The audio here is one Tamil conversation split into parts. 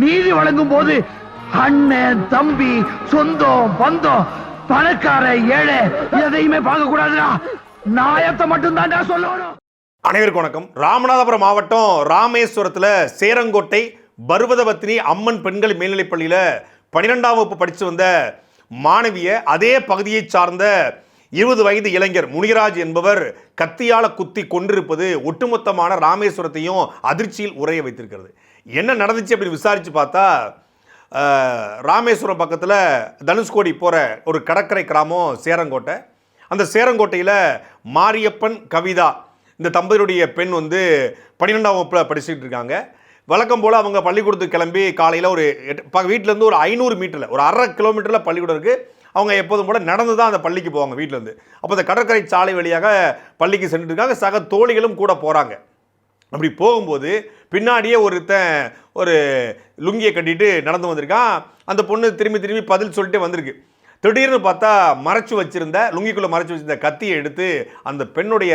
நீதி வழங்கும் போது அண்ணன் தம்பி சொந்தம் பந்தம் பணக்கார ஏழை எதையுமே பார்க்க கூடாதுடா நாயத்தை மட்டும் தான்டா சொல்லணும். அனைவருக்கும் வணக்கம். ராமநாதபுரம் மாவட்டம் ராமேஸ்வரத்தில் சேரங்கோட்டை பர்வதவத்தினி அம்மன் பெண்கள் மேல்நிலைப் பள்ளியில் பன்னிரெண்டாம் வகுப்பு படித்து வந்த மாணவிய அதே பகுதியைச் சார்ந்த இருபது வயது இளைஞர் முனிராஜ் என்பவர் கத்தியால குத்தி கொண்டிருப்பது ஒட்டுமொத்தமான ராமேஸ்வரத்தையும் அதிர்ச்சியில் உரைய வைத்திருக்கிறது. என்ன நடந்துச்சு அப்படின்னு விசாரித்து பார்த்தா ராமேஸ்வரம் பக்கத்தில் தனுஷ்கோடி போகிற ஒரு கடற்கரை கிராமம் சேரங்கோட்டை. அந்த சேரங்கோட்டையில் மாரியப்பன் கவிதா இந்த தம்பதியுடைய பெண் வந்து பன்னிரெண்டாம் வகுப்பில் படிச்சுட்டு இருக்காங்க. வழக்கம் போல் அவங்க பள்ளிக்கூடத்துக்கு கிளம்பி காலையில் ஒரு எட்டு ப- வீட்டிலேருந்து ஒரு ஐநூறு மீட்டரில் ஒரு அரை கிலோமீட்டரில் பள்ளிக்கூடம் இருக்குது அவங்க எப்போதும் போல் நடந்து தான் அந்த பள்ளிக்கு போவாங்க வீட்டிலேருந்து அப்போ அந்த கடற்கரை சாலை வழியாக பள்ளிக்கு சென்றுருக்காங்க இருக்காங்க. சக தோழிகளும் கூட போகிறாங்க அப்படி போகும்போது பின்னாடியே ஒருத்தன் ஒரு லுங்கியை கட்டிட்டு நடந்து வந்திருக்கான். அந்த பொண்ணு திரும்பி திரும்பி பதில் சொல்லிட்டே வந்திருக்கு. திடீர்னு பார்த்தா மறைச்சு வச்சிருந்த லுங்கிக்குள்ளே மறைச்சு வச்சிருந்த கத்தியை எடுத்து அந்த பெண்ணுடைய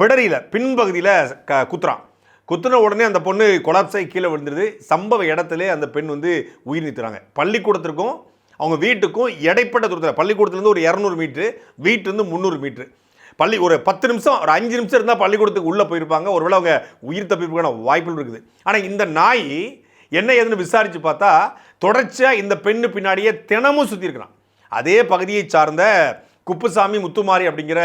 பிடரியில் பின்பகுதியில் க குத்துறான். குத்துன உடனே அந்த பொண்ணு கொலாப்ஸாகி கீழே விழுந்துருது. சம்பவ இடத்துல அந்த பெண் வந்து உயிர் நிறுத்துறாங்க பள்ளிக்கூடத்திற்கும் அவங்க வீட்டுக்கும் இடைப்பட்ட தூரத்தில் பள்ளிக்கூடத்துலேருந்து ஒரு இரநூறு மீட்ரு வீட்டிலேருந்து முந்நூறு மீட்ரு. பள்ளி ஒரு பத்து நிமிஷம் ஒரு அஞ்சு நிமிஷம் இருந்தால் பள்ளிக்கூடத்துக்கு உள்ளே போயிருப்பாங்க. ஒருவேளை அவங்க உயிர் தப்பிப்புக்கான வாய்ப்புகள் இருக்குது. ஆனால் இந்த நாய் என்ன ஏதுன்னு விசாரித்து பார்த்தா தொடர்ச்சியாக இந்த பெண்ணு பின்னாடியே தினமும் சுற்றிருக்கிறான் அதே பகுதியை சார்ந்த குப்புசாமி முத்துமாரி அப்படிங்கிற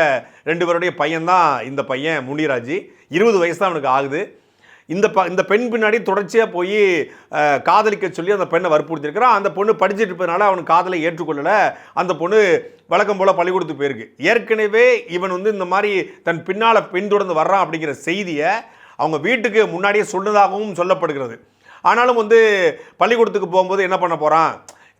ரெண்டு பேருடைய பையன்தான் இந்த பையன் முனிராஜி. இருபது வயசு தான் அவனுக்கு ஆகுது. இந்த ப இந்த பெண் பின்னாடி தொடர்ச்சியாக போய் காதலிக்க சொல்லி அந்த பெண்ணை வற்புறுத்திருக்கிறான் அந்த பொண்ணு படிச்சுட்டு இருப்பதனால அவன் காதலை ஏற்றுக்கொள்ளலை. அந்த பொண்ணு வழக்கம் போல் பள்ளிக்கூடத்துக்கு போயிருக்கு. ஏற்கனவே இவன் வந்து இந்த மாதிரி தன் பின்னால் பின்தொடர்ந்து வர்றான் அப்படிங்கிற செய்தியை அவங்க வீட்டுக்கு முன்னாடியே சொன்னதாகவும் சொல்லப்படுகிறது. ஆனாலும் வந்து பள்ளிக்கூடத்துக்கு போகும்போது என்ன பண்ண போகிறான்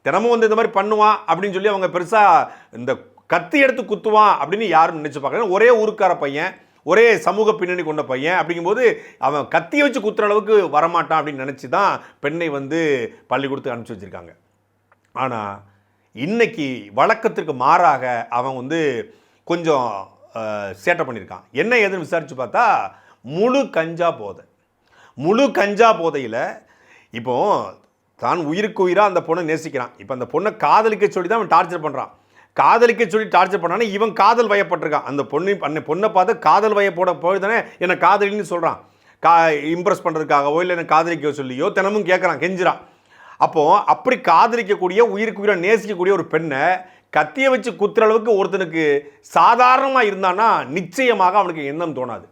தினமும் வந்து இந்த மாதிரி பண்ணுவான் அப்படின்னு சொல்லி அவங்க பெருசாக இந்த கத்தி எடுத்து குத்துவான் அப்படின்னு யாரும் நினச்சி பார்க்கல. ஒரே ஊருக்கார பையன் ஒரே சமூக பின்னணி கொண்ட பையன் அப்படிங்கும்போது அவன் கத்தியை வச்சு குத்துற அளவுக்கு வரமாட்டான் அப்படின்னு நினச்சி தான் பெண்ணை வந்து பள்ளிக்கூடத்துக்கு அனுப்பிச்சி வச்சிருக்காங்க. ஆனால் இன்னைக்கு வழக்கத்திற்கு மாறாக அவன் வந்து கொஞ்சம் சேட்டை பண்ணியிருக்கான் என்ன ஏதுன்னு விசாரித்து பார்த்தா முழு கஞ்சா போதை. முழு கஞ்சா போதையில் இப்போ தான் உயிருக்கு உயிராக அந்த பொண்ணை நேசிக்கிறான். இப்போ அந்த பொண்ணை காதலிக்க சொல்லி தான் அவன் டார்ச்சர் பண்ணுறான் காதலிக்க சொல்லி டார்ச்சர் பண்ணானே இவன் காதல் வயப்பட்டிருக்கான். அந்த பொண்ணு அந்த பொண்ணை பார்த்து காதல் வயப்போட போட போய் தானே என்னை காதலின்னு சொல்கிறான் கா இம்ப்ரெஸ் பண்ணுறதுக்காகவோ இல்லை என்னை காதலிக்க சொல்லியோ தினமும் கேட்குறான் கெஞ்சுறான். அப்போது அப்படி காதலிக்கக்கூடிய உயிருக்கு உயிரை நேசிக்கக்கூடிய ஒரு பெண்ணை கத்தியை வச்சு குத்துற அளவுக்கு ஒருத்தனுக்கு சாதாரணமாக இருந்தான்னா நிச்சயமாக அவனுக்கு எண்ணம் தோணாது.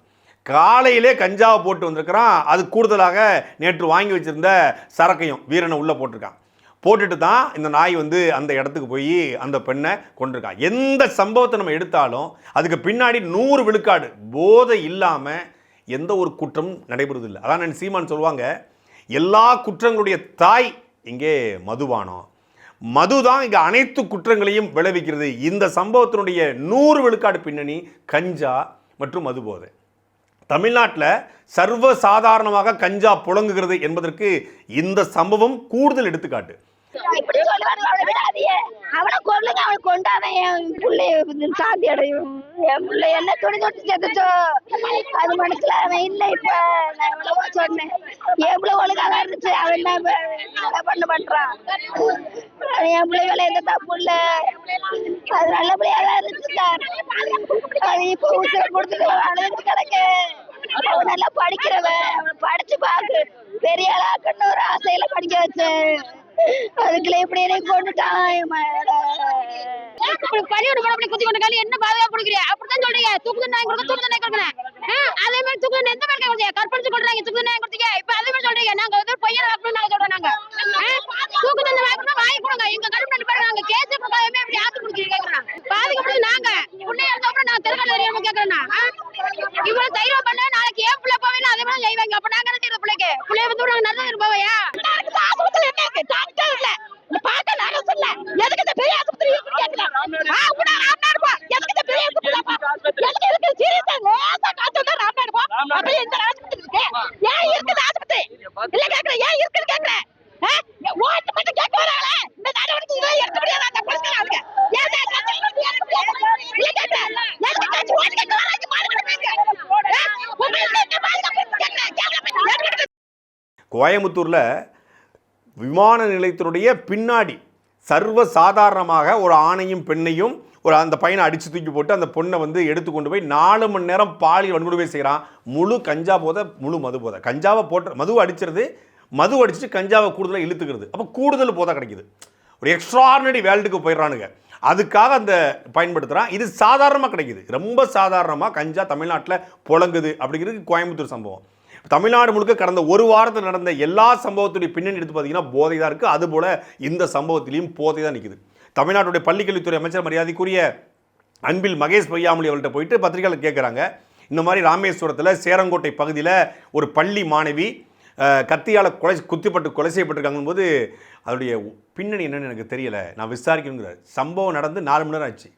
காலையிலே கஞ்சாவை போட்டு வந்திருக்கிறான். அது கூடுதலாக நேற்று வாங்கி வச்சிருந்த சரக்கையும் வீரனை உள்ளே போட்டிருக்கான். போட்டுட்டு தான் இந்த நாய் வந்து அந்த இடத்துக்கு போய் அந்த பெண்ணை கொண்டிருக்கான் எந்த சம்பவத்தை நம்ம எடுத்தாலும் அதுக்கு பின்னாடி நூறு விழுக்காடு போதை இல்லாமல் எந்த ஒரு குற்றமும் நடைபெறுவதில்லை அதான் நான் சீமான் சொல்லுவாங்க எல்லா குற்றங்களுடைய தாய் இங்கே மதுபானம் மது தான் இங்கே அனைத்து குற்றங்களையும் விளைவிக்கிறது. இந்த சம்பவத்தினுடைய நூறு விழுக்காடு பின்னணி கஞ்சா மற்றும் மது போதை. தமிழ்நாட்டில் சர்வ சாதாரணமாக கஞ்சா புழங்குகிறது என்பதற்கு இந்த சம்பவம் கூடுதல் எடுத்துக்காட்டு. இப்படி சொல்லுவாங்க அவனை விடாதீங்க அவனை கொல்லுங்க அவனை கொண்டாதான் என் பிள்ளைய சாந்தி அடையும். என் பிள்ளை என்ன துணி தொட்டு செத்துச்சோ? அது மனசுல அவன் இல்ல இப்ப. நான் எவ்வளவோ சொன்னேன். எவ்வளவு ஒழுங்காக இருந்துச்சு அவன் என்ன பண்ண பண்றான். அவன் என் பிள்ளை மேல எந்த தப்பு இல்ல. அது நல்ல பிள்ளையா தான் இருந்துச்சு சார். அது இப்ப உசுர கொடுத்துட்டு அழுது கிடக்கு. அவன் நல்லா படிக்கிறவன். அவன் படிச்சு பாக்கு பெரிய ஆளாக்கன்னு ஒரு ஆசையில படிக்க வச்சேன். அதுக்குள்ள இப்படி என்னை கொண்டுட்டான் இப்படி பள்ளியோட போன அப்படி குத்தி கொண்டு காலி? என்ன பாதுகாப்பு கொடுக்குறீங்க அப்படித்தான் சொல்றீங்க. தூக்கு தண்டனை கொடுக்க தூக்கு தண்டனை கொடுக்கணும் அதே மாதிரி தூக்கு எந்த மாதிரி கொடுத்தீங்க கற்பழிச்சு கொள்றாங்க தூக்கு தண்டனை கொடுத்தீங்க. இப்ப அதே மாதிரி சொல்றீங்க. நாங்க வந்து ஒரு பையனை வாக்கணும் நாங்க சொல்றோம் நாங்க. ஆ, தூக்கு தண்டனை வாக்கணும் வாங்கி கொடுங்க. எங்க கருப்பு ரெண்டு பேரும் நாங்க கேஸ் கொடுக்காம இப்படி ஆத்து கொடுக்குறீங்க கேக்குறோம் பாதிக்கப்படுது நாங்க பிள்ளைய அப்புறம் நான் தெருக்கடை தெரியாம கேக்குறேன்னா இவ்வளவு தைரியம் பண்ண நாளைக்கு ஏன் பிள்ளை போவேன் அதே மாதிரி செய்வாங்க அப்ப நாங்க என்ன செய்யறது பிள்ளைக்கு பிள்ளைய வந்து நாங்க நல்லது போவையா ஆஸ்பத்திரி என்ன இருக்கு டாக்டர் இல்ல இந்த பாட்ட நாங்க சொல்ல எதுக்கு இந்த பெரிய ஆஸ்பத்திரி இருக்குன்னு கேட்கலாம் ஆ கூட ராம்நாடு போ எதுக்கு இந்த பெரிய ஆஸ்பத்திரி போ எதுக்கு இருக்கு சீரியஸா லேசா காத்து வந்தா ராம்நாடு போ அப்படியே இந்த ஆஸ்பத்திரி இருக்கு ஏன் இருக்குது ஆஸ்பத்திரி இல்ல கேக்குறேன் ஏன் இருக்குன்னு கேக்குறேன் ஆ? ஓட்டு மட்டும் கேட்க வராங்களே இந்த நடவடிக்கை இதை எடுக்க முடியாது அந்த பிரச்சனை ஏன் சார் கட்சி வந்து எடுக்க முடியாது? இல்ல கேக்குறேன் எதுக்கு கட்சி ஓட்டு கேட்க வராங்க மாறுபட பேசுங்க உங்களுக்கு என்ன பாதுகாப்பு கேக்குறேன் கேவலப்பட்டு கோயம்புத்தூரில் விமான நிலையத்தினுடைய பின்னாடி சர்வ சாதாரணமாக ஒரு ஆணையும் பெண்ணையும் ஒரு அந்த பையனை அடித்து தூக்கி போட்டு அந்த பொண்ணை வந்து எடுத்து கொண்டு போய் நாலு மணி நேரம் பாலியல் வன்கொடுமை செய்கிறான் முழு கஞ்சா போதை முழு மது போதை. கஞ்சாவை போட்டு மது அடிச்சிருது. மது அடிச்சுட்டு கஞ்சாவை கூடுதலாக இழுத்துக்கிறது. அப்போ கூடுதல் போதை கிடைக்குது. ஒரு எக்ஸ்ட்ராடினரி வேல்டுக்கு போயிடுறானுங்க. அதுக்காக அந்த பயன்படுத்துகிறான் இது சாதாரணமாக கிடைக்குது. ரொம்ப சாதாரணமாக கஞ்சா தமிழ்நாட்டில் புழங்குது அப்படிங்கிறது கோயம்புத்தூர் சம்பவம். தமிழ்நாடு முழுக்க கடந்த ஒரு வாரத்தில் நடந்த எல்லா சம்பவத்துடைய பின்னணி எடுத்து பார்த்தீங்கன்னா போதை தான் இருக்குது அதுபோல் இந்த சம்பவத்திலையும் போதை தான் நிற்குது தமிழ்நாட்டுடைய பள்ளிக்கல்வித்துறை அமைச்சர் மரியாதைக்குரிய அன்பில் மகேஷ் பொய்யாமொழி அவர்கள்ட்ட போயிட்டு பத்திரிகையாளர் கேட்குறாங்க இந்த மாதிரி ராமேஸ்வரத்தில் சேரங்கோட்டை பகுதியில் ஒரு பள்ளி மாணவி கத்தியால் கொலை குத்திப்பட்டு கொலை செய்யப்பட்டிருக்காங்கும் போது அதோடைய பின்னணி என்னென்னு எனக்கு தெரியலை. நான் விசாரிக்கணுங்கிறார். சம்பவம் நடந்து நாலு மணி நேரம் ஆச்சு.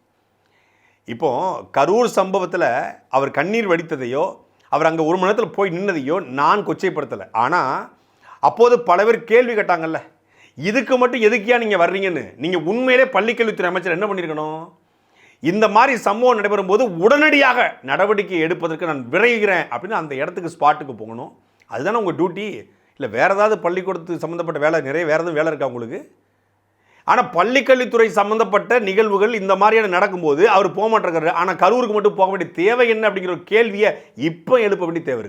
இப்போது கரூர் சம்பவத்தில் அவர் கண்ணீர் வடித்ததையோ அவர் அங்கே ஒரு மணி நேரத்தில் போய் நின்னதையோ நான் கொச்சைப்படுத்தலை. ஆனால் அப்போது பல பேர் கேள்வி கேட்டாங்கல்ல இதுக்கு மட்டும் எதுக்கியா நீங்கள் வர்றீங்கன்னு? நீங்கள் உண்மையிலே பள்ளிக்கல்வித்துறை அமைச்சர் என்ன பண்ணியிருக்கணும் இந்த மாதிரி சம்பவம் நடைபெறும் போது உடனடியாக நடவடிக்கை எடுப்பதற்கு நான் விரைகிறேன் அப்படின்னு அந்த இடத்துக்கு ஸ்பாட்டுக்கு போகணும். அதுதானே உங்கள் டியூட்டி? இல்லை வேறு ஏதாவது பள்ளிக்கூடத்துக்கு சம்மந்தப்பட்ட வேலை நிறைய வேறு எதுவும் வேலை இருக்கா உங்களுக்கு? ஆனால் பள்ளிக்கல்வித்துறை சம்மந்தப்பட்ட நிகழ்வுகள் இந்த மாதிரியான நடக்கும்போது அவர் போக மாட்டேங்கிறாரு ஆனால் கரூருக்கு மட்டும் போக வேண்டிய தேவை என்ன அப்படிங்கிற ஒரு கேள்வியை இப்போ எழுப்ப வேண்டிய தேவை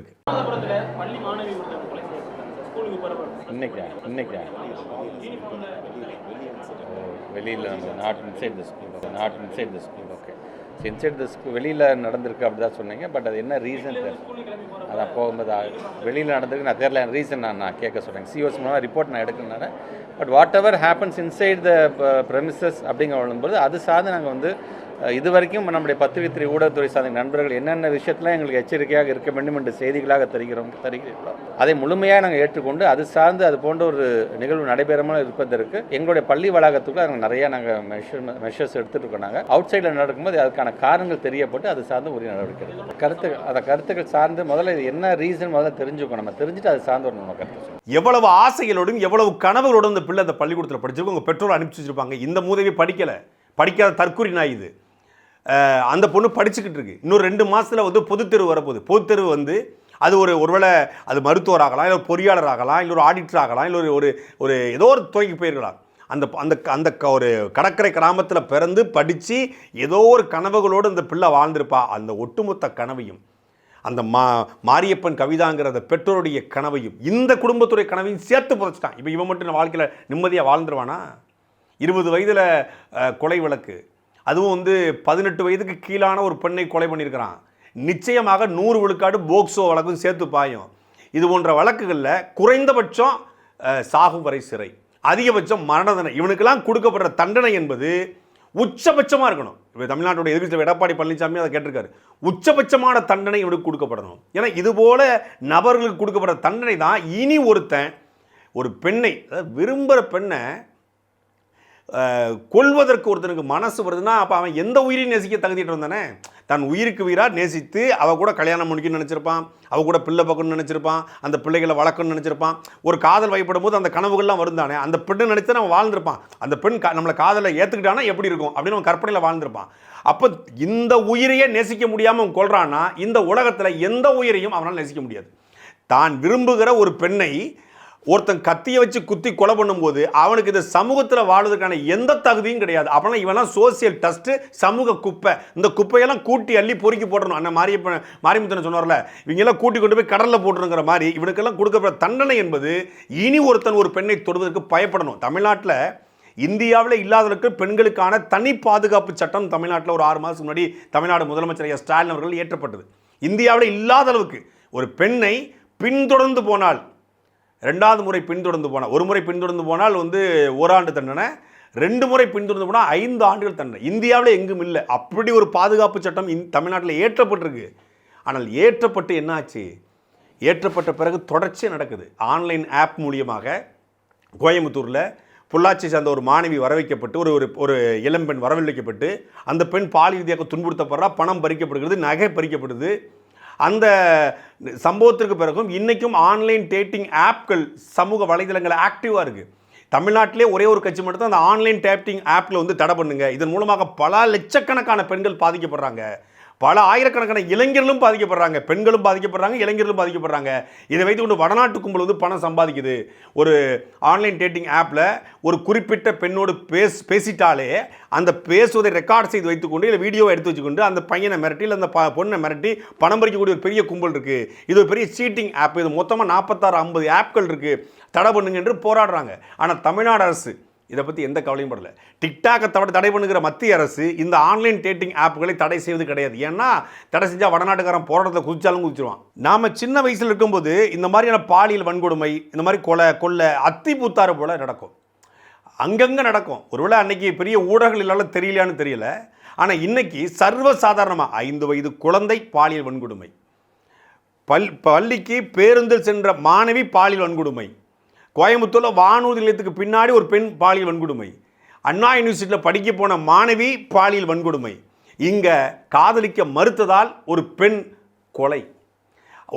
இன்னைக்கா? வெளியில் not inside the school not inside the school inside the school வெளியில் நடந்திருக்கு அப்படி தான் சொன்னீங்க பட் அது என்ன ரீசன் அதான் போகும்போது வெளியில் நடந்திருக்கு நான் தெரியல ரீசன் நான் நான் கேட்க சொல்கிறேன் சிஓஸ் மூலமாக ரிப்போர்ட் நான் எடுக்கணும்னால but whatever happens inside the premises அப்படிங்கிற வரும்போது அது சார்ந்து நாங்கள் வந்து இது வரைக்கும் நம்முடைய பத்திரிகை ஊடகத்துறை சார்ந்த நண்பர்கள் என்னென்ன விஷயத்தில் எங்களுக்கு எச்சரிக்கையாக இருக்க வேண்டும் என்று செய்திகளாக தருகிறோம் தருகிறீர்களோ அதை முழுமையாக நாங்கள் ஏற்றுக்கொண்டு அது சார்ந்து அது போன்ற ஒரு நிகழ்வு நடைபெறாமல் இருப்பதற்கு எங்களுடைய பள்ளி வளாகத்துக்குள்ள நாங்கள் நிறைய நாங்கள் மெஷர் மெஷர்ஸ் எடுத்துகிட்டு இருக்கோம் நாங்கள் அவுட் சைடில் நடக்கும்போது அதுக்கான காரணங்கள் தெரியப்பட்டு அது சார்ந்து உரிய நடவடிக்கை எடுக்கணும். கருத்து அந்த கருத்துக்கள் சார்ந்து முதல்ல இது என்ன ரீசன் முதல்ல தெரிஞ்சுக்கணும். நம்ம தெரிஞ்சுட்டு அது சார்ந்து ஒரு நம்ம கருத்து எவ்வளவு ஆசைகளோடும் எவ்வளவு கனவுகளோடும் இந்த பிள்ளை அந்த பள்ளிக்கூடத்தில் படிச்சிருக்கு உங்கள் பெற்றோர் அனுப்பிச்சு வச்சிருப்பாங்க. இந்த மூதவி படிக்கலை. படிக்காத தற்கூரி நாய் இது. அந்த பொண்ணு படிச்சுக்கிட்டு இருக்கு. இன்னும் ரெண்டு மாதத்தில் வந்து பொதுத்தெரு வரப்போகுது. பொதுத்தெரு வந்து அது ஒரு ஒருவேளை அது மருத்துவர் ஆகலாம் இல்லை ஒரு பொறியாளர் ஆகலாம் இல்லை ஒரு ஆடிட்டர் ஆகலாம் இல்லை ஒரு ஒரு ஒரு ஏதோ ஒரு துவங்கி போயிருக்கலாம். அந்த அந்த அந்த க- ஒரு கடற்கரை கிராமத்தில் பிறந்து படித்து ஏதோ ஒரு கனவுகளோடு இந்த பிள்ளை வாழ்ந்திருப்பா. அந்த ஒட்டுமொத்த கனவையும் அந்த மா மாரியப்பன் கவிதாங்கிற அந்த பெற்றோருடைய கனவையும் இந்த குடும்பத்துடைய கனவையும் சேர்த்து புதைச்சிட்டான். இப்போ இவன் மட்டும் வாழ்க்கையில் நிம்மதியாக வாழ்ந்துருவானா? இருபது வயதில் கொலை வழக்கு. அதுவும் வந்து பதினெட்டு வயதுக்கு கீழான ஒரு பெண்ணை கொலை பண்ணியிருக்கிறான். நிச்சயமாக நூறு விழுக்காடு போக்சோ வழக்கும் சேர்த்து பாயும். இது போன்ற வழக்குகளில் குறைந்தபட்சம் சாகும் வரை சிறை. அதிகபட்சம் மரண தண்டனை. இவனுக்கெல்லாம் கொடுக்கப்படுற தண்டனை என்பது உச்சபட்சமாக இருக்கணும். இப்போ தமிழ்நாட்டுடைய எதிர்க்கட்சி எடப்பாடி பழனிசாமி அதை கேட்டிருக்காரு. உச்சபட்சமான தண்டனை இவனுக்கு கொடுக்கப்படணும். ஏன்னா இதுபோல் நபர்களுக்கு கொடுக்கப்படுற தண்டனை தான் இனி ஒருத்தன் ஒரு பெண்ணை அதாவது விரும்புகிற பெண்ணை கொள்வதற்கு கொல்வதற்கு ஒருத்தனுக்கு மனசு வருதுன்னா அப்போ அவன் எந்த உயிரையும் நேசிக்க தகுதிட்டு வந்தானே? தன் உயிருக்கு உயிராக நேசித்து அவள் கூட கல்யாணம் முடிக்கணும்னு நினச்சிருப்பான். அவள் கூட பிள்ளை பார்க்கணும்னு நினச்சிருப்பான். அந்த பிள்ளைகளை வளர்க்கணும்னு நினச்சிருப்பான். ஒரு காதல் வயப்படும் போது அந்த கனவுகள்லாம் வருந்தானே? அந்த பெண்ணை நினச்சி அவன் வாழ்ந்திருப்பான். அந்த பெண் கா நம்மளை காதலை ஏற்றுக்கிட்டானா எப்படி இருக்கும்? அப்படின்னு அவன் கற்பனையில் வாழ்ந்திருப்பான். அப்போ இந்த உயிரையே நேசிக்க முடியாமல் அவன் கொள்றான்னா இந்த உலகத்தில் எந்த உயிரையும் அவனால் நேசிக்க முடியாது. தான் விரும்புகிற ஒரு பெண்ணை ஒருத்தன் கத்தியை வச்சு குத்தி கொலை பண்ணும்போது அவனுக்கு இந்த சமூகத்தில் வாழ்வதற்கான எந்த தகுதியும் கிடையாது. அப்படின்னா இவெல்லாம் சோசியல் டஸ்ட்டு சமூக குப்பை. இந்த குப்பையெல்லாம் கூட்டி அள்ளி பொறுக்கி போடணும் அண்ணன் மாரியப்ப மாரிமுத்தனை சொன்னார்ல இவங்கெல்லாம் கூட்டி கொண்டு போய் கடலில் போட்டுருங்கிற மாதிரி இவனுக்கெல்லாம் கொடுக்கப்படுற தண்டனை என்பது இனி ஒருத்தன் ஒரு பெண்ணை தொடுவதற்கு பயப்படணும். தமிழ்நாட்டில் இந்தியாவில் இல்லாதவர்களுக்கு பெண்களுக்கான தனி பாதுகாப்பு சட்டம் தமிழ்நாட்டில் ஒரு ஆறு மாதத்துக்கு முன்னாடி தமிழ்நாடு முதலமைச்சர் ஐயா ஸ்டாலின் அவர்கள் ஏற்றப்பட்டது இந்தியாவில் இல்லாத அளவுக்கு ஒரு பெண்ணை பின்தொடர்ந்து போனால் ரெண்டாவது முறை பின்தொடர்ந்து போனால் ஒரு முறை பின்தொடர்ந்து போனால் வந்து ஓராண்டு தண்டனை ரெண்டு முறை பின்தொடர்ந்து போனால் ஐந்து ஆண்டுகள் தண்டனை. இந்தியாவில் எங்கும் இல்லை. அப்படி ஒரு பாதுகாப்பு சட்டம் இந் தமிழ்நாட்டில் ஏற்றப்பட்டிருக்கு. ஆனால் ஏற்றப்பட்டு என்னாச்சு? ஏற்றப்பட்ட பிறகு தொடர்ச்சியாக நடக்குது. ஆன்லைன் ஆப் மூலியமாக கோயம்புத்தூரில் பொள்ளாச்சி சார்ந்த ஒரு மாணவி வரவைக்கப்பட்டு ஒரு ஒரு ஒரு இளம்பெண் வரவழைக்கப்பட்டு அந்த பெண் பாலியல் ரீதியாக துன்புறுத்தப்படுறா பணம் பறிக்கப்படுகிறது நகை பறிக்கப்படுது. அந்த சம்பவத்திற்கு பிறகும் இன்றைக்கும் ஆன்லைன் டேட்டிங் ஆப்கள் சமூக வலைதளங்கள் ஆக்டிவாக இருக்குது தமிழ்நாட்டிலே ஒரே ஒரு கட்சி மட்டும் தான் அந்த ஆன்லைன் டேட்டிங் ஆப்பில் வந்து தடை பண்ணுங்க. இதன் மூலமாக பல லட்சக்கணக்கான பெண்கள் பாதிக்கப்படுறாங்க. பல ஆயிரக்கணக்கான இளைஞர்களும் பாதிக்கப்படுறாங்க பெண்களும் பாதிக்கப்படுறாங்க இளைஞர்களும் பாதிக்கப்படுறாங்க. இதை வைத்துக்கொண்டு வடநாட்டு கும்பல் வந்து பணம் சம்பாதிக்குது. ஒரு ஆன்லைன் டேட்டிங் ஆப்பில் ஒரு குறிப்பிட்ட பெண்ணோடு பேஸ் பேசிட்டாலே அந்த பேசுவதை ரெக்கார்ட் செய்து வைத்துக்கொண்டு இல்லை வீடியோவை எடுத்து வச்சுக்கொண்டு அந்த பையனை மிரட்டி இல்லை அந்த ப பொண்ணை மிரட்டி பணம் பறிக்கக்கூடிய ஒரு பெரிய கும்பல் இருக்குது இது ஒரு பெரிய சீட்டிங் ஆப் இது மொத்தமாக நாற்பத்தாறு ஐம்பது ஆப்கள் இருக்குது தடை பண்ணுங்க என்று போராடுறாங்க. ஆனால் தமிழ்நாடு அரசு இதை பற்றி எந்த கவலையும் படல. டிக்டாக்கை தவிர தடை பண்ணுகிற மத்திய அரசு இந்த ஆன்லைன் டேட்டிங் ஆப்புகளை தடை செய்வது கிடையாது. ஏன்னா தடை செஞ்சால் வடநாட்டுக்காரன் போராட்டத்தை குதிச்சாலும் குதிச்சிருவான். நாம் சின்ன வயசில் இருக்கும்போது இந்த மாதிரியான பாலியல் வன்கொடுமை இந்த மாதிரி கொலை கொள்ளை அத்தி பூத்தாறு போல் நடக்கும். அங்கங்கே நடக்கும். ஒருவேளை அன்றைக்கி பெரிய ஊடகங்கள் இல்லாத தெரியலையான்னு தெரியல. ஆனால் இன்னைக்கு சர்வ சாதாரணமாக ஐந்து வயது குழந்தை பாலியல் வன்கொடுமை. பல் பள்ளிக்கு பேருந்தில் சென்ற மாணவி பாலியல் வன்கொடுமை. கோயம்புத்தூரில் வானூர்தி நிலையத்துக்கு பின்னாடி ஒரு பெண் பாலியல் வன்கொடுமை. அண்ணா யூனிவர்சிட்டியில் படிக்க போன மாணவி பாலியல் வன்கொடுமை. இங்கே காதலிக்க மறுத்ததால் ஒரு பெண் கொலை.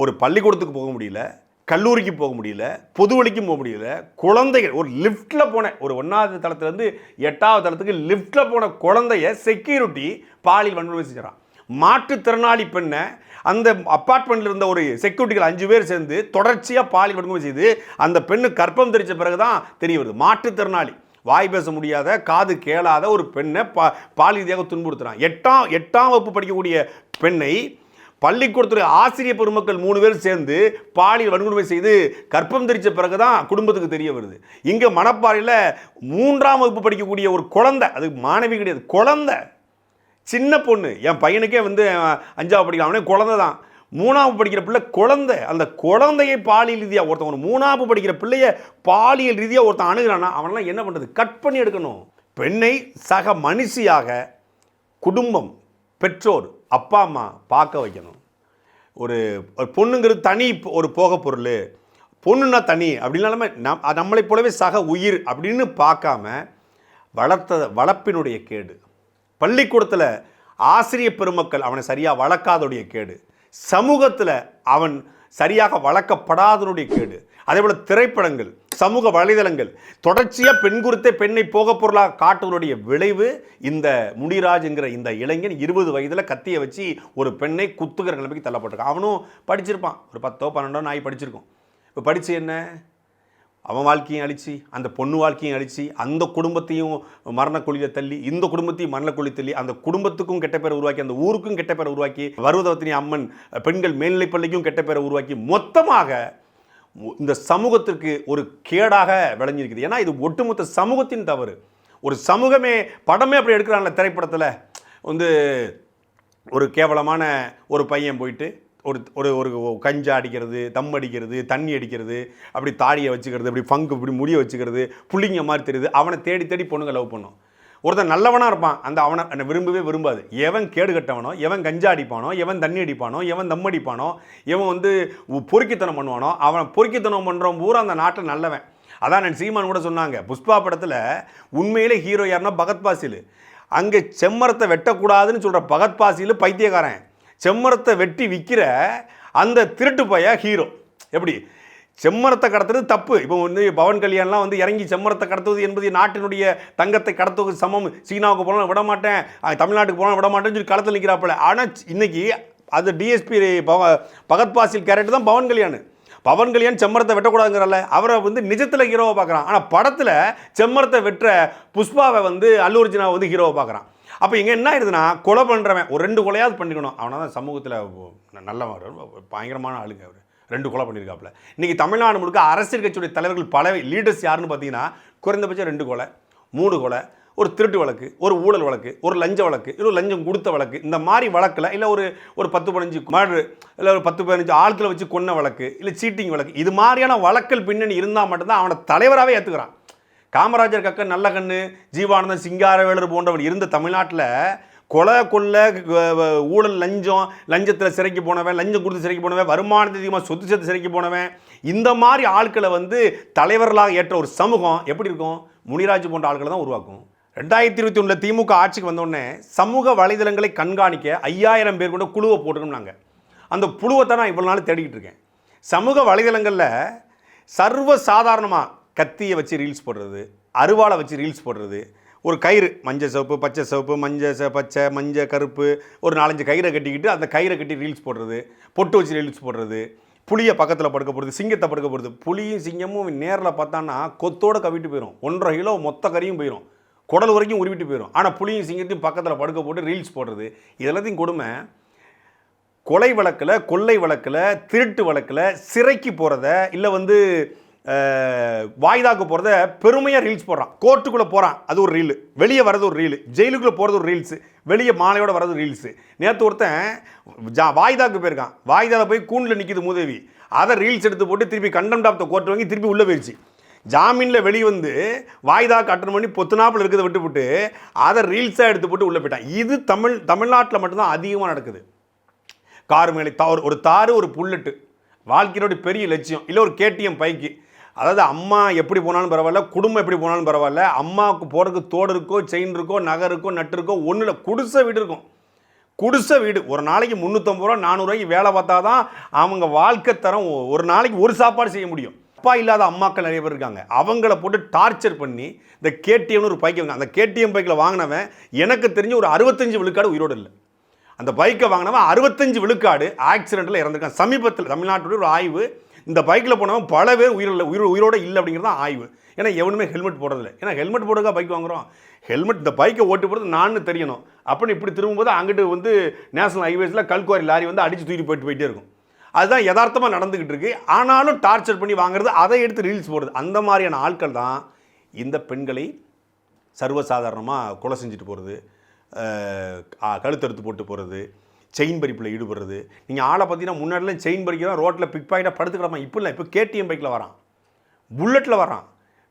ஒரு பள்ளிக்கூடத்துக்கு போக முடியல கல்லூரிக்கு போக முடியல பொது வழிக்கும் போக முடியல குழந்தைகள் ஒரு லிஃப்ட்டில் போன ஒரு ஒன்றாவது தளத்துலேருந்து எட்டாவது தளத்துக்கு லிஃப்ட்டில் போன குழந்தைய செக்யூரிட்டி பாலியல் வன்கொடுமை செஞ்சிடறான் மாற்றுத்திறனாளி பெண்ணை அந்த அப்பார்ட்மெண்ட்டில் இருந்த ஒரு செக்யூரிட்டிகள் அஞ்சு பேர் சேர்ந்து தொடர்ச்சியாக பாலியல் வன்கொடுமை செய்து அந்த பெண்ணு கற்பம் தெரிச்ச பிறகு தான் தெரிய வருது. மாற்றுத்திறனாளி. வாய் பேச முடியாத காது கேளாத ஒரு பெண்ணை பா பால் ரீதியாக துன்புறுத்துறான். எட்டாம் எட்டாம் வகுப்பு படிக்கக்கூடிய பெண்ணை பள்ளிக்கூடத்துடைய ஆசிரியர் பெருமக்கள் மூணு பேர் சேர்ந்து பாலியல் வன்கொடுமை செய்து கற்பம் தெரிச்ச பிறகு தான் குடும்பத்துக்கு தெரிய வருது. இங்கே மணப்பாறையில் மூன்றாம் வகுப்பு படிக்கக்கூடிய ஒரு குழந்தை அது மாணவி கிடையாது குழந்தை. சின்ன பொண்ணு என் பையனுக்கே வந்து அஞ்சாவது படிக்கலாம் அவனே குழந்தை தான் மூணாவது படிக்கிற பிள்ளை குழந்தை. அந்த குழந்தையை பாலியல் ரீதியாக ஒருத்தன் ஒரு மூணாவது படிக்கிற பிள்ளைய பாலியல் ரீதியாக ஒருத்தன் அணுகிறானா அவனெல்லாம் என்ன பண்ணுறது கட் பண்ணி எடுக்கணும். பெண்ணை சக மனுஷியாக குடும்பம் பெற்றோர் அப்பா அம்மா பார்க்க வைக்கணும். ஒரு ஒரு பொண்ணுங்கிறது தனி ஒரு போக பொருள். பொண்ணுன்னா தனி. அப்படின்னாலுமே நம் நம்மளைப் போலவே சக உயிர் அப்படின்னு பார்க்காம வளர்த்த வளர்ப்பினுடைய கேடு. பள்ளிக்கூடத்தில் ஆசிரியர் பெருமக்கள் அவனை சரியாக வளர்க்காதனுடைய கேடு. சமூகத்தில் அவன் சரியாக வளர்க்கப்படாதனுடைய கேடு. அதே போல் திரைப்படங்கள் சமூக வலைதளங்கள் தொடர்ச்சியாக பெண் குறித்தே பெண்ணை போக பொருளாக காட்டுவதனுடைய விளைவு இந்த முடிராஜ் என்கிற இந்த இளைஞன் இருபது வயதில் கத்தியை வச்சு ஒரு பெண்ணை குத்துகிற நிலைமைக்கு தள்ளப்பட்டிருக்கான். அவனும் படிச்சிருப்பான். ஒரு பத்தோ பன்னெண்டோ நாய் படிச்சிருக்கோம். இப்போ படித்து என்ன? அவன் வாழ்க்கையும் அழித்து அந்த பொண்ணு வாழ்க்கையும் அழித்து அந்த குடும்பத்தையும் மரணக்குழியில் தள்ளி இந்த குடும்பத்தையும் மரணக்குழி தள்ளி அந்த குடும்பத்துக்கும் கெட்ட பேரை உருவாக்கி அந்த ஊருக்கும் கெட்ட பேரை உருவாக்கி வருவதத்தினி அம்மன் பெண்கள் மேல்நிலைப் பள்ளிக்கும் கெட்ட பேரை உருவாக்கி மொத்தமாக இந்த சமூகத்திற்கு ஒரு கேடாக விளைஞ்சிருக்குது ஏன்னா இது ஒட்டுமொத்த சமூகத்தின் தவறு. ஒரு சமூகமே படமே அப்படி எடுக்கிறாங்களே திரைப்படத்தில். வந்து ஒரு கேவலமான ஒரு பையன் போயிட்டு ஒரு ஒரு ஒரு கஞ்சா அடிக்கிறது தம் அடிக்கிறது தண்ணி அடிக்கிறது அப்படி தாடியை வச்சுக்கிறது அப்படி ஃபங்கு இப்படி முடிய வச்சுக்கிறது புள்ளிங்க மாதிரி தெரியுது. அவனை தேடி தேடி பொண்ணுங்க லவ் பண்ணும். ஒருத்தன் நல்லவனாக இருப்பான். அந்த அவனை என்னை விரும்பவே விரும்பாது. எவன் கேடு கட்டவனோ எவன் கஞ்சா அடிப்பானோ எவன் தண்ணி அடிப்பானோ எவன் தம் அடிப்பானோ எவன் வந்து பொறுக்கித்தனம் பண்ணுவானோ அவன் பொறுக்கித்தனம் பண்ணுறவன் பூரா அந்த நாட்டில் நல்லவன். அதான் நான் சீமான் கூட சொன்னாங்க. புஷ்பா படத்தில் உண்மையிலே ஹீரோ யாருன்னா பகத் பாசில். அங்கே செம்மரத்தை வெட்டக்கூடாதுன்னு சொல்கிற பகத் பாசில் பைத்தியக்காரன். செம்மரத்தை வெட்டி விற்கிற அந்த திருட்டு பையா ஹீரோ எப்படி? செம்மரத்தை கடத்துறது தப்பு. இப்போ வந்து பவன் கல்யாண்லாம் வந்து இறங்கி செம்மரத்தை கடத்துவது என்பது நாட்டினுடைய தங்கத்தை கடத்துவது சமம். சீனாவுக்கு போனாலும் விட மாட்டேன். தமிழ்நாட்டுக்கு போனாலும் விட மாட்டேன்னு சொல்லி களத்தில் நிற்கிறாப்பில் ஆனால் இன்னைக்கு அது டிஎஸ்பி பவ பகத் பாசில் கேரக்டர் தான் பவன் கல்யாண். பவன் கல்யாண் செம்மரத்தை வெட்டக்கூடாதுங்கிறல அவரை வந்து நிஜத்தில் ஹீரோவை பார்க்குறான். ஆனால் படத்தில் செம்மரத்தை வெட்டுற புஷ்பாவை வந்து அல்லு அர்ஜுனாவை வந்து ஹீரோவை பார்க்குறான். அப்போ இங்கே என்ன ஆயிடுதுன்னா கொலை பண்ணுறவன் ஒரு ரெண்டு கொலையாவது பண்ணிக்கணும். அவனை தான் சமூகத்தில் நல்லவன் பயங்கரமான ஆளுங்க அவர். ரெண்டு கொலை பண்ணியிருக்காப்புல இன்றைக்கி தமிழ்நாடு முழுக்க அரசியல் கட்சியுடைய தலைவர்கள் பல லீடர்ஸ் யாருன்னு பார்த்தீங்கன்னா குறைந்தபட்சம் ரெண்டு கொலை மூணு கொலை ஒரு திருட்டு வழக்கு ஒரு ஊழல் வழக்கு ஒரு லஞ்ச வழக்கு இல்லை ஒரு லஞ்சம் கொடுத்த வழக்கு இந்த மாதிரி வழக்கில் இல்லை ஒரு ஒரு பத்து பதினஞ்சு மர்டர் இல்லை ஒரு பத்து பதினஞ்சு ஆட்களை வச்சு கொன்ன வழக்கு இல்லை சீட்டிங் வழக்கு இது மாதிரியான வழக்கல் பின்னணி இருந்தால் மட்டும்தான் அவனை தலைவராகவே ஏற்றுக்கிறான் காமராஜர் கக்கன் நல்ல கண்ணு ஜீவானந்தன் சிங்காரவேலர் போன்றவர் இருந்த தமிழ்நாட்டில் கொலை கொள்ளை வ- ஊழல் லஞ்சம் லஞ்சத்தில் சிறைக்கு போனவன் லஞ்சம் கொடுத்து சிறைக்கு போனவன் வருமானத்தை அதிகமாக சொத்து சேர்த்து சிறைக்கு போனவன் இந்த மாதிரி ஆட்களை வந்து தலைவர்களாக ஏற்ற ஒரு சமூகம் எப்படி இருக்கும்? முனிராஜ் போன்ற ஆட்களை தான் உருவாக்கும். ரெண்டாயிரத்தி இருபத்தி ஒன்றில் திமுக ஆட்சிக்கு வந்தோடனே சமூக வலைதளங்களை கண்காணிக்க ஐயாயிரம் பேர் கொண்ட குழுவை போட்டுக்கணும்னாங்க அந்த புழுவை தான் நான் இவ்வளோ நாள் தேடிக்கிட்டு இருக்கேன். சமூக வலைதளங்களில் சர்வ சாதாரணமாக கத்தியை வச்சு ரீல்ஸ் போடுறது அருவாளை வச்சு ரீல்ஸ் போடுறது ஒரு கயிறு மஞ்சள் சிவப்பு பச்சை சிவப்பு மஞ்சள் பச்சை மஞ்சள் கருப்பு ஒரு நாலஞ்சு கயிறை கட்டிக்கிட்டு அந்த கயிறை கட்டி ரீல்ஸ் போடுறது பொட்டு வச்சு ரீல்ஸ் போடுறது புளியை பக்கத்தில் படுக்க போடுறது சிங்கத்தை படுக்க போடுறது புளியும் சிங்கமும் நேரில் பார்த்தான்னா கொத்தோட கவிட்டு போயிடும் ஒன்றரை கிலோ மொத்த கறியும் போயிடும் குடல் வரைக்கும் உருவிட்டு போயிடும் ஆனால் புளியும் சிங்கத்தையும் பக்கத்தில் படுக்க போட்டு ரீல்ஸ் போடுறது இதெல்லாத்தையும் கொடுமை. கொலை வழக்கில் கொள்ளை வழக்கில் திருட்டு வழக்கில் சிறைக்கு போகிறத இல்லை வந்து வாய்தாக்கு போகிறத பெருமையாக ரீல்ஸ் போடுறான். கோர்ட்டுக்குள்ளே போகிறான் அது ஒரு ரீலு வெளியே வரது ஒரு ரீலு ஜெயிலுக்குள்ளே போகிறது ஒரு ரீல்ஸு வெளியே மாலையோட வர்றது ரீல்ஸு நேற்று ஒருத்தன் ஜா வாய்தாக்கு போயிருக்கான். வாய்தாவில் போய் கூண்டில் நிற்கிது மூதேவி. அதை ரீல்ஸ் எடுத்து போட்டு திருப்பி கண்டம் ஆஃப் த கோர்ட் வாங்கி திருப்பி உள்ளே போயிடுச்சு ஜாமீனில் வெளியே வந்து வாய்தாக்கு அட்டன் பண்ணி பொத்துனாப்பில் இருக்கிறத விட்டுவிட்டு அதை ரீல்ஸாக எடுத்து போட்டு உள்ளே போயிட்டான். இது தமிழ் தமிழ்நாட்டில் மட்டும்தான் அதிகமாக நடக்குது. கார் மேலே தார் ஒரு தாறு ஒரு புல்லட்டு. வாழ்க்கையினுடைய பெரிய லட்சியம். இல்லை ஒரு கேடிஎம் பைக்கு. அதாவது அம்மா எப்படி போனாலும் பரவாயில்ல குடும்பம் எப்படி போனாலும் பரவாயில்ல அம்மாவுக்கு போகிறதுக்கு தோடு இருக்கோ செயின் இருக்கோ நகை இருக்கோ நட்டு இருக்கோ ஒன்றும் இல்லை குடிசை வீடு இருக்கும். குடிசை வீடு. ஒரு நாளைக்கு முந்நூற்றம்பது ரூபா நானூறுரூவாய்க்கு வேலை பார்த்தா தான் அவங்க வாழ்க்கை தரம் ஒ- ஒரு நாளைக்கு ஒரு சாப்பாடு செய்ய முடியும். அப்பா இல்லாத அம்மாக்கள் நிறைய பேர் இருக்காங்க. அவங்கள போட்டு டார்ச்சர் பண்ணி இந்த கேடிஎம்னு ஒரு பைக் வாங்க அந்த கேடிஎம் பைக்கில் வாங்கினவன் எனக்கு தெரிஞ்சு ஒரு அறுபத்தஞ்சு விழுக்காடு உயிரோடு இல்லை. அந்த பைக்கை வாங்கினவன் அறுபத்தஞ்சு விழுக்காடு ஆக்சிடென்ட்டில் இறந்துருக்கான். சமீபத்தில் தமிழ்நாட்டுடைய ஒரு ஆய்வு இந்த பைக்கில் போனவன் பல பேர் உயிரில் உயிர் உயிரோட இல்லை அப்படிங்கிறது தான் ஆய்வு. ஏன்னா எவனுமே ஹெல்மெட் போடுறதில்ல. ஏன்னா ஹெல்மெட் போட்டுக்கா பைக் வாங்குறோம். ஹெல்மெட் இந்த பைக்கை ஓட்டு போகிறது நான் தெரியணும். அப்படின்னு இப்படி திரும்பும்போது அங்கிட்டு வந்து நேஷனல் ஹைவேஸில் கல்குவாரி லாரி வந்து அடித்து தூக்கி போயிட்டு போயிட்டே இருக்கும். அதுதான் யதார்த்தமாக நடந்துக்கிட்டு இருக்கு. ஆனாலும் டார்ச்சர் பண்ணி வாங்குறது அதை எடுத்து ரீல்ஸ் போடுறது. அந்த மாதிரியான ஆட்கள் தான் இந்த பெண்களை சர்வசாதாரணமாக கொலை செஞ்சுட்டு போகிறது கழுத்தறுத்து போட்டு போகிறது செயின் பறிப்பில் ஈடுபடுறது. நீங்கள் ஆளை பார்த்தீங்கன்னா முன்னாடிலாம் செயின் பறிக்கிறோம் ரோட்டில் பிக் பாக்கெட்டாக படுத்து கிடப்பான். இப்போ இல்லை இப்போ கேடிஎம் பைக்கில் வரான். புல்லட்டில் வரான்.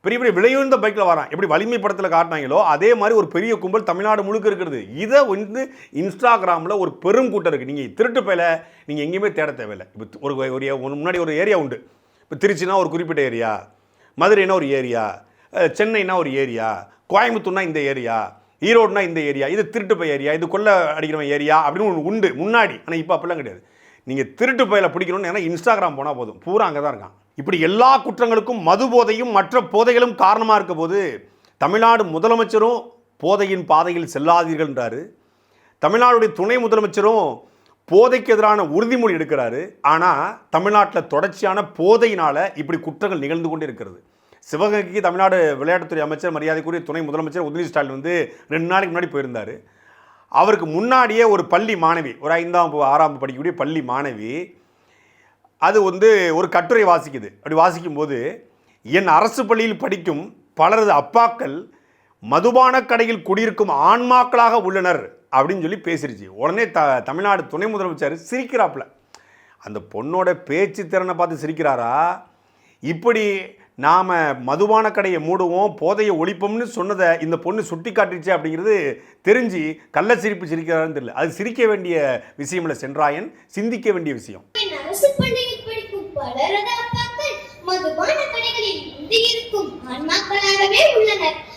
பெரிய பெரிய விலையுயர்ந்த பைக்கில் வரான். எப்படி வலிமை படத்தில் காட்டினாங்களோ அதே மாதிரி ஒரு பெரிய கும்பல் தமிழ்நாடு முழுக்க இருக்கிறது. இதை வந்து இன்ஸ்டாகிராமில் ஒரு பெரும் கூட்டம் இருக்குது நீங்கள் திருட்டு பையில நீங்கள் எங்கேயுமே தேட தேவையில்லை. இப்போ ஒரு ஒரு முன்னாடி ஒரு ஏரியா உண்டு. இப்போ திருச்சினா ஒரு குறிப்பிட்ட ஏரியா மதுரைனா ஒரு ஏரியா சென்னைனா ஒரு ஏரியா கோயம்புத்தூர்னா இந்த ஏரியா ஈரோடுனா இந்த ஏரியா இது திருட்டு பை ஏரியா இது கொள்ள அடிக்கிறவன் ஏரியா அப்படின்னு ஒன்று உண்டு. முன்னாடி ஆனால் இப்போ அப்படிலாம் கிடையாது. நீங்கள் திருட்டு பயில பிடிக்கணும்னு ஏன்னா இன்ஸ்டாகிராம் போனால் போதும். பூரா அங்கே தான் இருக்கான் இப்படி எல்லா குற்றங்களுக்கும் மது போதையும் மற்ற போதைகளும் காரணமாக இருக்க போது தமிழ்நாடு முதலமைச்சரும் போதையின் பாதையில் செல்லாதீர்கள்ன்றாரு தமிழ்நாடுடைய துணை முதலமைச்சரும் போதைக்கு எதிரான உறுதிமொழி எடுக்கிறாரு. ஆனால் தமிழ்நாட்டில் தொடர்ச்சியான போதையினால் இப்படி குற்றங்கள் நிகழ்ந்து கொண்டே இருக்கிறது சிவகங்கைக்கு தமிழ்நாடு விளையாட்டுத்துறை அமைச்சர் மரியாதைக்குரிய துணை முதலமைச்சர் உதயநிதி ஸ்டாலின் வந்து ரெண்டு நாளைக்கு முன்னாடி போயிருந்தார். அவருக்கு முன்னாடியே ஒரு பள்ளி மாணவி ஒரு ஐந்தாம் ஆறாம் படிக்கக்கூடிய பள்ளி மாணவி அது வந்து ஒரு கட்டுரை வாசிக்குது. அப்படி வாசிக்கும்போது என் அரசு பள்ளியில் படிக்கும் பலரது அப்பாக்கள் மதுபான கடையில் குடியிருக்கும் ஆன்மாக்களாக உள்ளனர் அப்படின்னு சொல்லி பேசிருச்சு. உடனே த தமிழ்நாடு துணை முதலமைச்சர் சிரிக்கிறாப்புல. அந்த பொண்ணோட பேச்சு திறனை பார்த்து சிரிக்கிறாரா? இப்படி நாம் மதுபான கடையை மூடுவோம் போதையை ஒழிப்போம்னு சொன்னதை இந்த பொண்ணு சுட்டி காட்டிடுச்சு அப்படிங்கிறது தெரிஞ்சு கள்ள சிரிப்பு சிரிக்கிறாருன்னு தெரியல. அது சிரிக்க வேண்டிய விஷயம் இல்லை சென்றாயன் சிந்திக்க வேண்டிய விஷயம். மதுபான கடைகளில் இருக்கும் ஆன்மாக்களாகவே உள்ளனர்.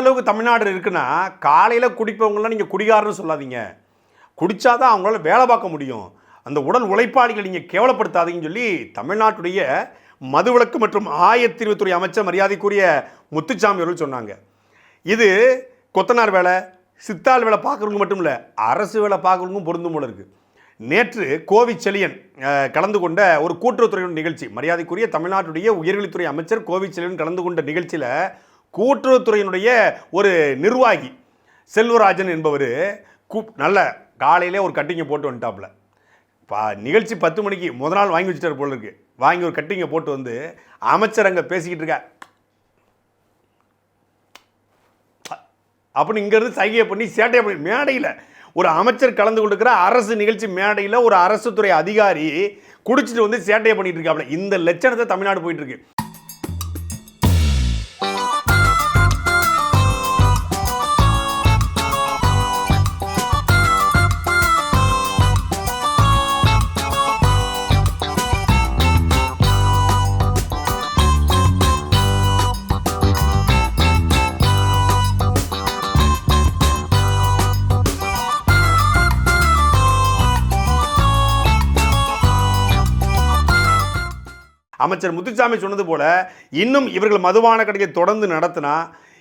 அளவுக்கு தமிழ்நாடு இருக்குன்னா காலையில் குடிப்பவங்களாம் நீங்கள் குடிகாரன்னு சொல்லாதீங்க. குடித்தாதான் அவங்களால வேலை பார்க்க முடியும். அந்த உடல் உழைப்பாளிகள் நீங்கள் கேவலப்படுத்தாதீங்கன்னு சொல்லி தமிழ்நாட்டுடைய மதுவிலக்கு மற்றும் ஆயத்தீர்வுத்துறை அமைச்சர் மரியாதைக்குரிய முத்துச்சாமி அவர்கள் சொன்னாங்க. இது கொத்தனார் வேலை சித்தாள் வேலை பார்க்குறவங்க மட்டும் இல்லை அரசு வேலை பார்க்குறவங்களுக்கும் பொருந்தும் போல இருக்குது நேற்று கோவி செலியன் கலந்து கொண்ட ஒரு கூட்டுறவுத்துறையின் நிகழ்ச்சி மரியாதைக்குரிய தமிழ்நாட்டுடைய உயர்கல்வித்துறை அமைச்சர் கோவி செலியன் கலந்து கொண்ட நிகழ்ச்சியில் கூட்டுறவுத்துறையினுடைய ஒரு நிர்வாகி செல்வராஜன் என்பவர் கூப் நல்ல காலையிலே ஒரு கட்டிங்கை போட்டு வந்துட்டாப்புல. பா நிகழ்ச்சி பத்து மணிக்கு முத நாள் வாங்கி வச்சுட்டார் போல இருக்கு வாங்கி ஒரு கட்டிங்கை போட்டு வந்து அமைச்சர் அங்கே பேசிக்கிட்டு இருக்க அப்படின்னு இங்கேருந்து சைகையை பண்ணி சேட்டையை பண்ணி மேடையில் ஒரு அமைச்சர் கலந்து கொண்டிருக்கிற அரசு நிகழ்ச்சி மேடையில் ஒரு அரசு துறை அதிகாரி குடிச்சிட்டு வந்து சேட்டையை பண்ணிட்டு இருக்காப்புல. இந்த லட்சணத்தை தமிழ்நாடு போயிட்டு இருக்கு. அமைச்சர் முத்துசாமி சொன்னது போல இன்னும் இவர்கள் மதுபான கடையை தொடர்ந்து நடத்தினா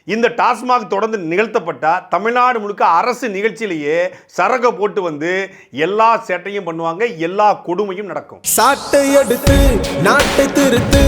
இந்த டாஸ்மாக் தொடர்ந்து நிகழ்த்தப்பட்டா தமிழ்நாடு முழுக்க அரசு நிகழ்ச்சியிலேயே சரக போட்டு வந்து எல்லா சேட்டையும் பண்ணுவாங்க எல்லா கொடுமையும் நடக்கும். சாட்டை எடுத்து நாட்டை திருத்து